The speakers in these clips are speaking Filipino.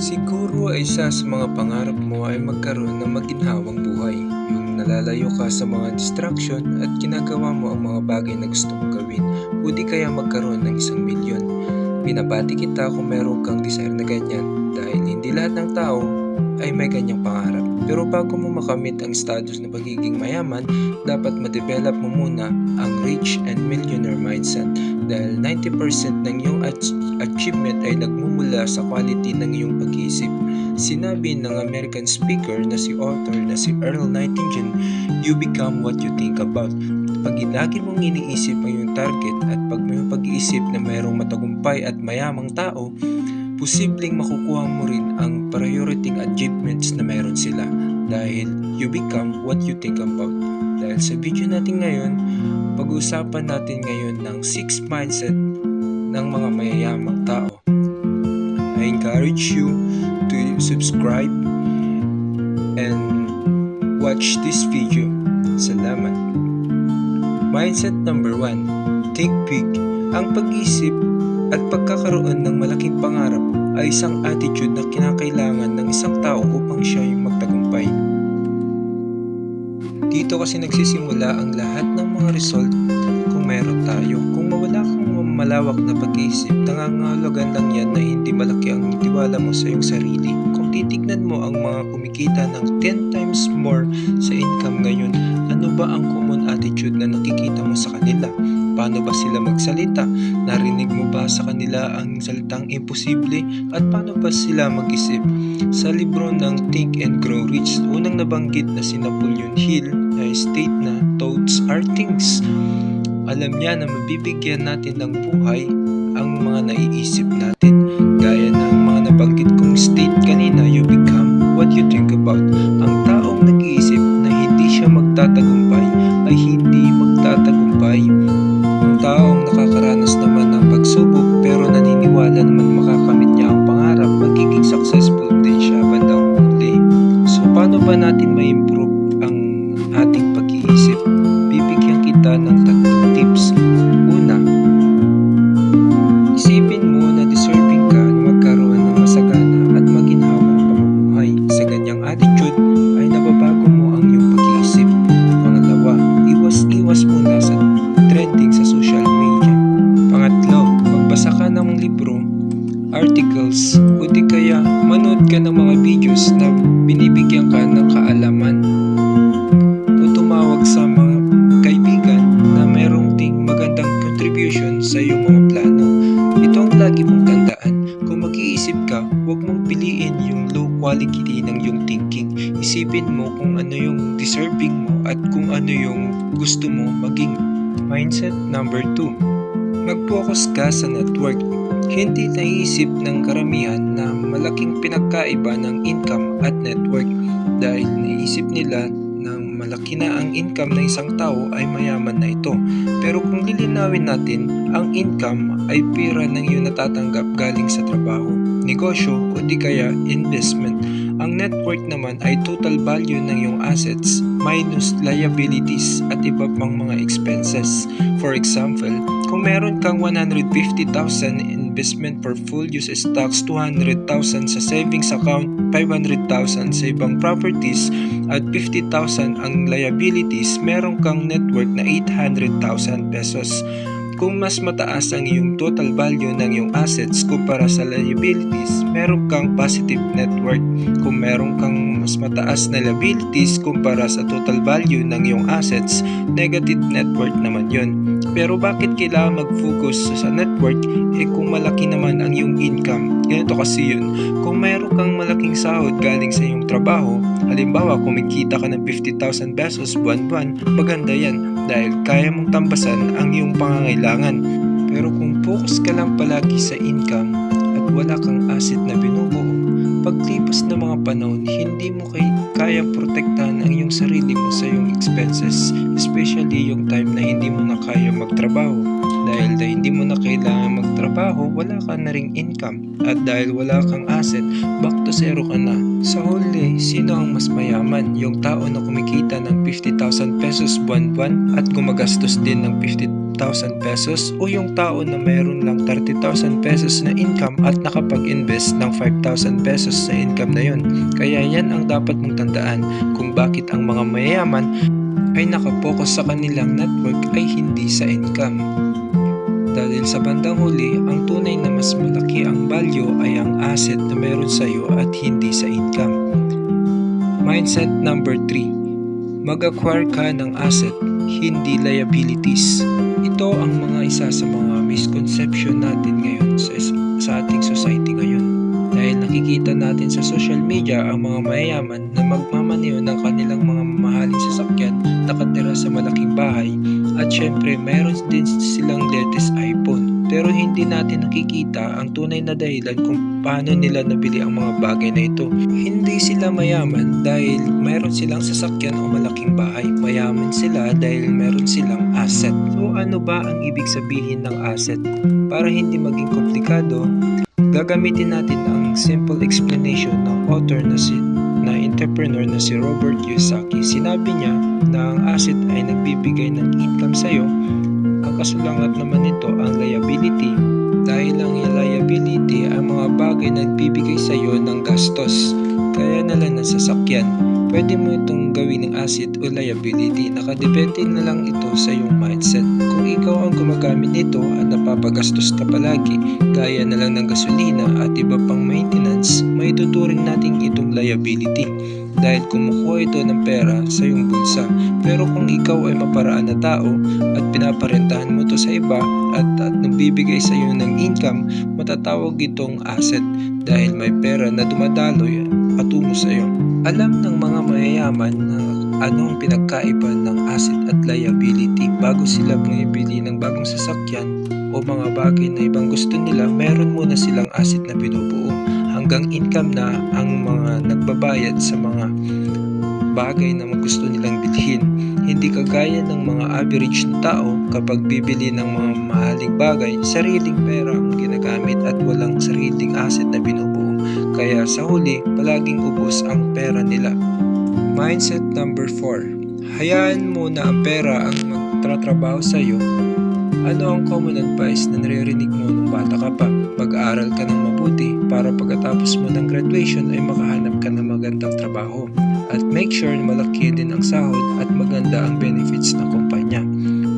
Siguro ay isa sa mga pangarap mo ay magkaroon ng maginhawang buhay. Yung nalalayo ka sa mga distraction at ginagawa mo ang mga bagay na gusto mong gawin. O di kaya magkaroon ng isang milyon. Binabati kita kung meron kang desire na ganyan dahil hindi lahat ng tao ay may ganyang pangarap. Pero bago mo makamit ang status na pagiging mayaman, dapat ma-develop mo muna ang rich and millionaire mindset dahil 90% ng iyong ach- achievement ay nagmumula sa quality ng iyong pag-iisip. Sinabi ng American speaker na si author na si Earl Nightingale, you become what you think about. Pag lagi mong iniisip ang iyong target at pag may pag-iisip na mayroong matagumpay at mayamang tao, posibleng makukuha mo rin ang priority achievements na mayroon sila dahil you become what you think about. Dahil sa video natin ngayon, pag-uusapan natin ngayon ng 6 mindset ng mga mayayamang tao. I encourage you to subscribe and watch this video. Salamat. Mindset number 1. Think big. Ang pag-isip at pagkakaroon ng malaking pangarap ay isang attitude na kinakailangan ng isang tao upang siya yung magtagumpay. Dito kasi nagsisimula ang lahat ng mga result kung meron tayo. Kung mawala kang malawak na pag-iisip, nangangahulugan lang yan na hindi malaki ang tiwala mo sa iyong sarili. Kung titignan mo ang mga kumikita ng 10 times more sa income ngayon, ba ang common attitude na nakikita mo sa kanila? Paano ba sila magsalita? Narinig mo ba sa kanila ang salitang imposible? At paano ba sila mag-isip? Sa libro ng Think and Grow Rich, unang nabanggit na si Napoleon Hill na state na thoughts are things. Alam niya na mabibigyan natin ng buhay ang mga naiisip natin. Mga videos na binibigyan ka ng kaalaman o tumawag sa mga kaibigan na mayroong ting magandang contribution sa iyong mga plano. Ito ang lagi mong tandaan. Kung mag-iisip ka, huwag mong piliin yung low quality ng iyong thinking. Isipin mo kung ano yung deserving mo at kung ano yung gusto mo maging. Mindset number 2. Mag-focus ka sa network. Hindi naiisip ng karamihan na malaking pinagkaiba ng income at network dahil naisip nila na malaki na ang income ng isang tao ay mayaman na ito. Pero kung lilinawin natin, ang income ay pira ng iyong natatanggap galing sa trabaho, negosyo o di kaya investment. Ang network naman ay total value ng iyong assets minus liabilities at iba pang mga expenses. For example, kung meron kang 150,000 investment portfolio sa stocks, 200,000 sa savings account, 500,000 sa ibang properties, at 50,000 ang liabilities, meron kang network na 800,000 pesos. Kung mas mataas ang iyong total value ng iyong assets kumpara sa liabilities, meron kang positive network. Kung meron kang mas mataas na liabilities kumpara sa total value ng iyong assets, negative network naman yon. Pero bakit kailangan mag-focus sa network eh kung malaki naman ang iyong income? Ganito kasi yun. Kung meron kang malaking sahod galing sa iyong trabaho, halimbawa kumikita ka ng 50,000 pesos buwan-buwan, maganda yan dahil kaya mong tambasan ang iyong pangangailangan. Pero kung focus ka lang palagi sa income at wala kang asset na binubuo, paglipas ng mga panahon, hindi mo kay kaya protektahan ang iyong sarili mo sa iyong expenses, especially yung time na hindi mo na kaya magtrabaho. Dahil na hindi mo na kailangan magtrabaho, wala ka na ring income. At dahil wala kang asset, back to zero ka na. Sa huli, sino ang mas mayaman? Yung tao na kumikita ng 50,000 pesos buwan-buwan at gumagastos din ng 50,000 30,000 pesos o yung tao na mayroon lang 30,000 pesos na income at nakapag-invest ng 5,000 pesos sa income na yun. Kaya yan ang dapat mong tandaan kung bakit ang mga mayayaman ay nakapokus sa kanilang network ay hindi sa income. Dahil sa bandang huli, ang tunay na mas malaki ang value ay ang asset na meron sa iyo at hindi sa income. Mindset number 3. Mag-acquire ka ng asset, hindi liabilities. Ito ang mga isa sa mga misconception natin ngayon sa, sa ating society ngayon. Dahil nakikita natin sa social media ang mga mayayaman na magmamaneho ng kanilang mga mamahaling sasakyan, nakatira sa malaking bahay, at syempre meron din silang latest iPhone. Pero hindi natin nakikita ang tunay na dahilan kung paano nila nabili ang mga bagay na ito. Hindi sila mayaman dahil meron silang sasakyan o malaking bahay. Mayaman sila dahil meron silang asset. So ano ba ang ibig sabihin ng asset? Para hindi maging komplikado, gagamitin natin ang simple explanation ng author na si na entrepreneur na si Robert Kiyosaki. Sinabi niya na ang asset ay nagbibigay ng income sa iyo. Ang kasulangat naman nito ang liability. Dahil ang liability ay mga bagay na nagbibigay sa iyo ng gastos. Kaya na lang ng sasakyan. Pwede mo itong gawin ng asset o liability. Nakadepende na lang ito sa iyong mindset. Kung ikaw ang gumagamit nito at napapagastos ka palagi, gaya na lang ng gasolina at iba pang maintenance, may tuturing natin itong liability dahil kumukuha ito ng pera sa iyong bulsa. Pero kung ikaw ay maparaan na tao at pinaparentahan mo ito sa iba at, at nagbibigay sa iyo ng income, matatawag itong asset dahil may pera na dumadaloy. Alam ng mga mayayaman na anong pinagkaiba ng asset at liability bago sila bumibili ng bagong sasakyan o mga bagay na ibang gusto nila, meron muna silang asset na binubuo hanggang income na ang mga nagbabayad sa mga bagay na gusto nilang bilhin. Hindi kagaya ng mga average na tao kapag bibili ng mga mahaling bagay, sariling pera ang ginagamit at walang sariling asset na binubuo. Kaya sa huli, palaging ubos ang pera nila. Mindset number 4. Hayaan mo na ang pera ang magtratrabaho sa iyo. Ano ang common advice na naririnig mo nung bata ka pa? Mag-aaral ka ng mabuti para pagkatapos mo ng graduation ay makahanap ka ng magandang trabaho. At make sure na malaki din ang sahod maganda ang benefits ng kumpanya.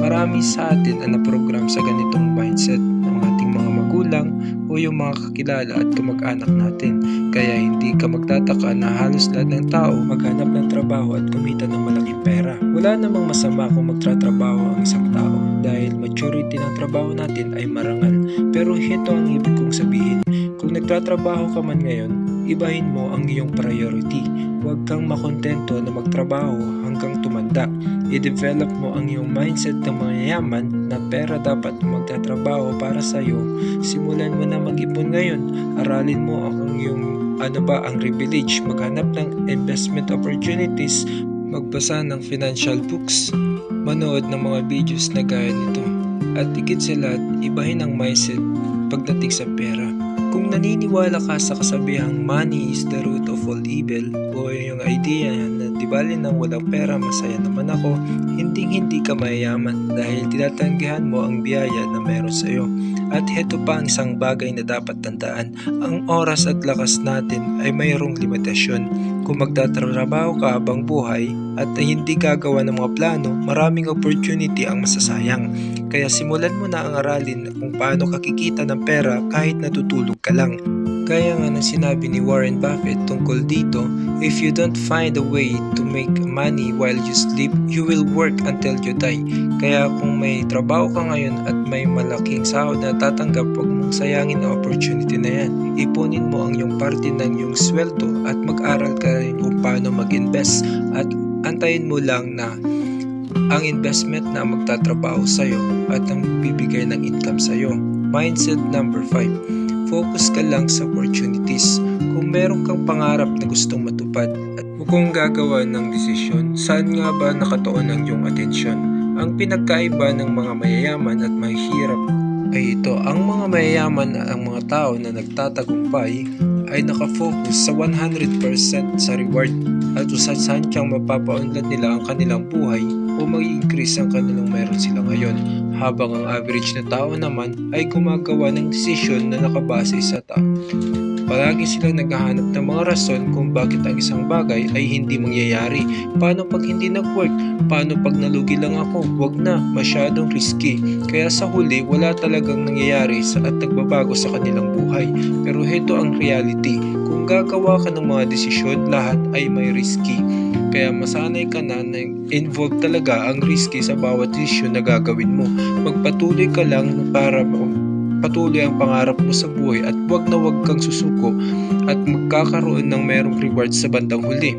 Marami sa atin ang naprogram sa ganitong mindset ng ating mga magulang o yung mga kakilala at kamag-anak natin. Kaya hindi ka magtataka na halos lahat ng tao maghanap ng trabaho at kumita ng malaking pera. Wala namang masama kung magtratrabaho ang isang tao dahil maturity ng trabaho natin ay marangal. Pero ito ang ibig kong sabihin. Kung nagtatrabaho ka man ngayon, ibahin mo ang iyong priority. Huwag kang makontento na magtrabaho hanggang tumanda. I-develop mo ang iyong mindset ng mayayaman na pera dapat magtatrabaho para sa iyo. Simulan mo na mag-ipon ngayon. Aralin mo ang iyong ano ba ang privilege, maghanap ng investment opportunities, magbasa ng financial books, manood ng mga videos na gaya nito. At higit sa lahat, ibahin ang mindset pagdating sa pera. Kung naniniwala ka sa kasabihang money is the root of all evil o yung idea na di bali nang walang pera masaya naman ako, hindi hindi ka mayayaman dahil tinatanggihan mo ang biyaya na meron sa iyo. At heto pa ang isang bagay na dapat tandaan, ang oras at lakas natin ay mayroong limitasyon. Kung magtatrabaho ka habang buhay at hindi gagawa ng mga plano, maraming opportunity ang masasayang. Kaya simulan mo na ang aralin kung paano kakikita ng pera kahit natutulog ka lang. Kaya nga na sinabi ni Warren Buffett tungkol dito, if you don't find a way to make money while you sleep, you will work until you die. Kaya kung may trabaho ka ngayon at may malaking sahod na tatanggap, huwag mong sayangin ang opportunity na yan. Ipunin mo ang iyong parte ng iyong sweldo at mag-aral ka rin kung paano mag-invest at antayin mo lang na ang investment na magtatrabaho sa iyo at ang bibigay ng income sa iyo. Mindset number 5 focus ka lang sa opportunities. Kung meron kang pangarap na gustong matupad at kung gagawa ng desisyon, saan nga ba nakatuon ang iyong atensyon? Ang pinagkaiba ng mga mayayaman at mahihirap ay ito. Ang mga mayayaman at ang mga tao na nagtatagumpay ay nakafocus sa 100% sa reward at usasahan tiyang mapapaunlad nila ang kanilang buhay o mag-increase ang kanilang meron sila ngayon habang ang average na tao naman ay gumagawa ng desisyon na nakabase sa tao. Palagi silang naghahanap ng mga rason kung bakit ang isang bagay ay hindi mangyayari. Paano pag hindi nag-work? Paano pag nalugi lang ako? Wag na, masyadong risky. Kaya sa huli, wala talagang nangyayari sa at nagbabago sa kanilang buhay. Pero heto ang reality. Kung gagawa ka ng mga desisyon, lahat ay may risky. Kaya masanay ka na na involved talaga ang risky sa bawat desisyon na gagawin mo. Magpatuloy ka lang para patuloy ang pangarap mo sa buhay at wag na wag kang susuko at magkakaroon ng merong reward sa bandang huli.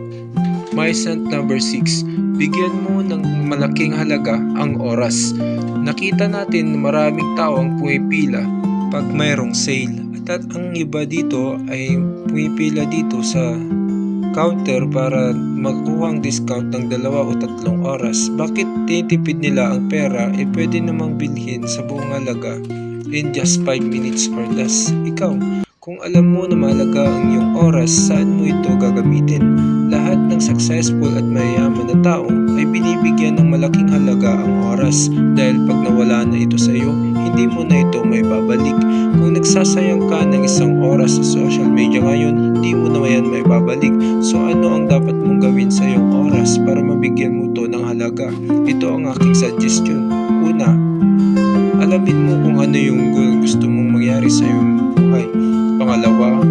Sant number 6. Bigyan mo ng malaking halaga ang oras. Nakita natin na maraming tao ang pumipila pag mayroong sale. At, ang iba dito ay pumipila dito sa counter para magkuha ang discount ng dalawa o tatlong oras. Bakit tinitipid nila ang pera? E pwede namang bilhin sa buong halaga in just 5 minutes or less. Ikaw, kung alam mo na mahalaga ang iyong oras, saan mo ito gagamitin? Lahat ng successful at mayayaman na tao ay binibigyan ng malaking halaga ang oras dahil pag nawala na ito sa iyo, hindi mo na ito may babalik. Nagsasayang ka ng isang oras sa social media ngayon, hindi mo na yan may babalik. So ano ang dapat mong gawin sa iyong oras para mabigyan mo ito ng halaga? Ito ang aking suggestion. Una, alamin mo kung ano yung goal gusto mong mangyari sa iyong buhay. Pangalawa,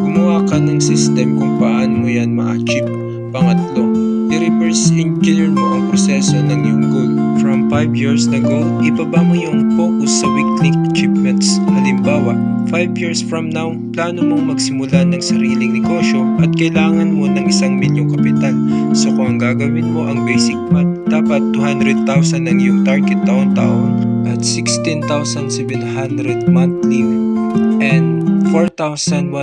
gumawa ka ng system kung paano mo yan ma-achieve. Pangatlo, i-reverse engineer mo ang proseso ng iyong goal. From 5 years na goal, ibaba mo yung focus sa weekly achievements. Halimbawa, 5 years from now, plano mong magsimula ng sariling negosyo at kailangan mo ng isang milyong kapital. So kung ang gagawin mo ang basic math, dapat 200,000 ang iyong target taon-taon at 16,700 monthly and 4,175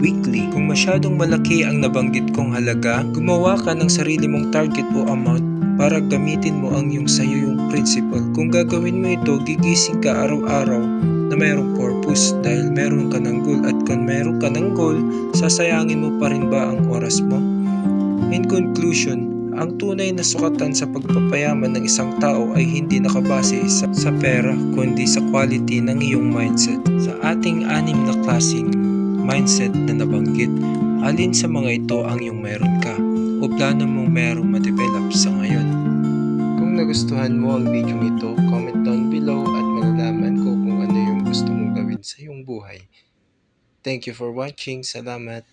weekly. Kung masyadong malaki ang nabanggit kong halaga, gumawa ka ng sarili mong target o amount para gamitin mo ang yung sayo yung principle. Kung gagawin mo ito, gigising ka araw-araw na mayroong purpose dahil meron ka ng goal at kung meron ka ng goal, sasayangin mo pa rin ba ang oras mo? In conclusion, ang tunay na sukatan sa pagpapayaman ng isang tao ay hindi nakabase sa, sa pera kundi sa quality ng iyong mindset. Sa ating anim na klaseng mindset na nabanggit, alin sa mga ito ang iyong meron ka o plano mong merong ma-develop sa ngayon? Nagustuhan mo ang video ito, comment down below at malalaman ko kung ano yung gusto mong gawin sa iyong buhay. Thank you for watching. Salamat.